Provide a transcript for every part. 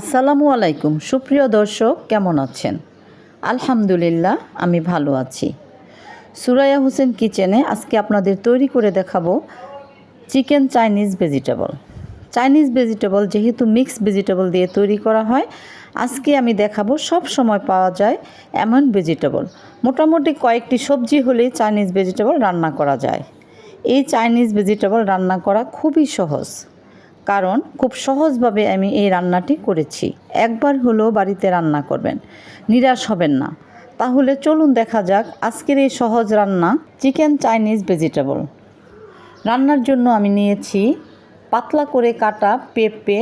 আসসালামু আলাইকুম। সুপ্রিয় দর্শক, কেমন আছেন? আলহামদুলিল্লাহ, আমি ভালো আছি। সুরাইয়া হোসেন কিচেনে আজকে আপনাদের তৈরি করে দেখাবো chicken Chinese vegetable. Chinese vegetable যেহেতু মিক্স ভেজিটেবল দিয়ে তৈরি করা হয়, আজকে আমি দেখাবো সব সময় পাওয়া যায় এমন ভেজিটেবল। মোটামুটি কয়েকটি সবজি হলেই চাইনিজ ভেজিটেবল রান্না করা যায়। এই চাইনিজ ভেজিটেবল রান্না করা খুবই সহজ। কারণ খুব সহজভাবে আমি এই রান্নাটি করেছি। একবার হলেও বাড়িতে রান্না করবেন, নিরাশ হবেন না। তাহলে চলুন দেখা যাক আজকের এই সহজ রান্না চিকেন চাইনিজ ভেজিটেবল। রান্নার জন্য আমি নিয়েছি পাতলা করে কাটা পেঁপে।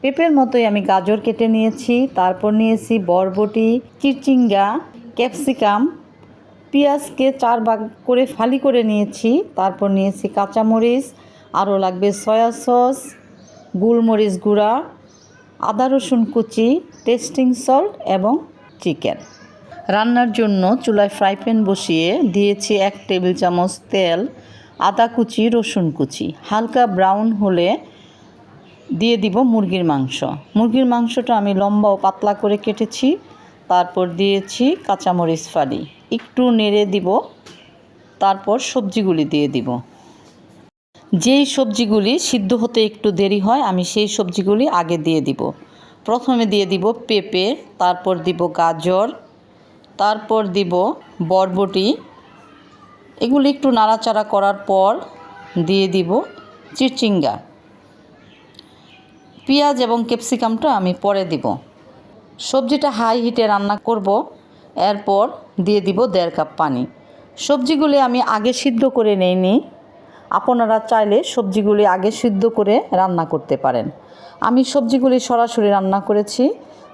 পেঁপের মতোই আমি গাজর কেটে নিয়েছি, তারপর নিয়েছি বরবটি চিরচিঙ্গা ক্যাপসিকাম। পেঁয়াজকে চার ভাগ করে ফালি করে নিয়েছি, তারপর নিয়েছি কাঁচামরিচ আরও লাগবে সয়া সস, গোলমরিচ গুঁড়া, আদা রসুন কুচি, টেস্টিং সল্ট এবং চিকেন। রান্নার জন্য চুলায় ফ্রাই প্যান বসিয়ে দিয়েছি এক টেবিল চামচ তেল, আদা কুচি, রসুন কুচি। হালকা ব্রাউন হলে দিয়ে দিব মুরগির মাংস। মুরগির মাংসটা আমি লম্বা ও পাতলা করে কেটেছি, তারপর দিয়েছি কাঁচামরিচ ফালি। একটু নেড়ে দিব, তারপর সবজিগুলি দিয়ে দিব। যেই সবজিগুলি সিদ্ধ হতে একটু দেরি হয়, আমি সেই সবজিগুলি আগে দিয়ে দিব। প্রথমে দিয়ে দিব পেঁপে, তারপর দিব গাজর, তারপর দিব বরবটি। এগুলি একটু নাড়াচাড়া করার পর দিয়ে দিব চিচিঙ্গা। পেঁয়াজ এবং ক্যাপসিকামটা আমি পরে দিব। সবজিটা হাই হিটে রান্না করব, এরপর দিয়ে দিব দেড় কাপ পানি। সবজিগুলি আমি আগে সিদ্ধ করে নেইনি। আপনারা চাইলে সবজিগুলি আগে সিদ্ধ করে রান্না করতে পারেন। আমি সবজিগুলি সরাসরি রান্না করেছি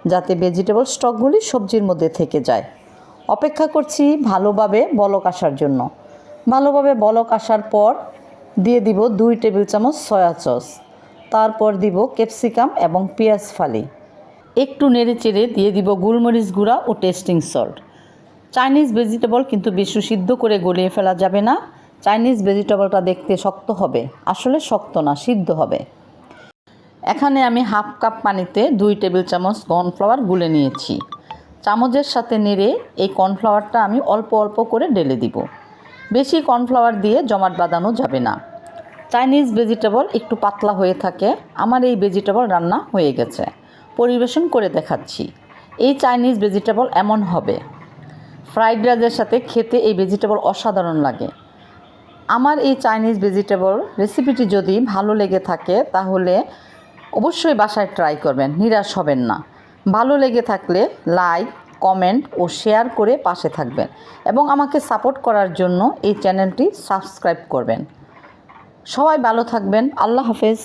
যাতে ভেজিটেবল স্টকগুলি সবজির মধ্যে থেকে যায়। অপেক্ষা করছি ভালোভাবে বলক আসার জন্য। ভালোভাবে বলক আসার পর দিয়ে দিব দুই টেবিল চামচ সয়া সস। তারপর দিব ক্যাপসিকাম এবং পেঁয়াজ ফালি। একটু নেড়ে চেড়ে দিয়ে দিব গোলমরিচ গুঁড়া ও টেস্টিং সল্ট। চাইনিজ ভেজিটেবল কিন্তু বেশি সিদ্ধ করে গলিয়ে ফেলা যাবে না। চাইনিজ ভেজিটেবলটা দেখতে শক্ত হবে। আসলে শক্ত না, সিদ্ধ হবে। এখানে আমি হাফ কাপ পানিতে দুই টেবিল চামচ কর্নফ্লাওয়ার গুলে নিয়েছি। চামচের সাথে নেড়ে এই কর্নফ্লাওয়ারটা আমি অল্প অল্প করে ঢেলে দিব। বেশি কর্নফ্লাওয়ার দিয়ে জমাট বাঁধানো যাবে না। চাইনিজ ভেজিটেবল একটু পাতলা হয়ে থাকে। আমার এই ভেজিটেবল রান্না হয়ে গেছে। পরিবেশন করে দেখাচ্ছি। এই চাইনিজ ভেজিটেবল এমন হবে। ফ্রাইড রাইসের সাথে খেতে এই ভেজিটেবল অসাধারণ লাগে। আমার এই চাইনিজ ভেজিটেবল রেসিপিটি যদি ভালো লেগে থাকে, তাহলে অবশ্যই বাসায় ট্রাই করবেন। নিরাশ হবেন না। ভালো লেগে থাকলে লাইক কমেন্ট ও শেয়ার করে পাশে থাকবেন এবং আমাকে সাপোর্ট করার জন্য এই চ্যানেলটি সাবস্ক্রাইব করবেন। সবাই ভালো থাকবেন। আল্লাহ হাফেজ।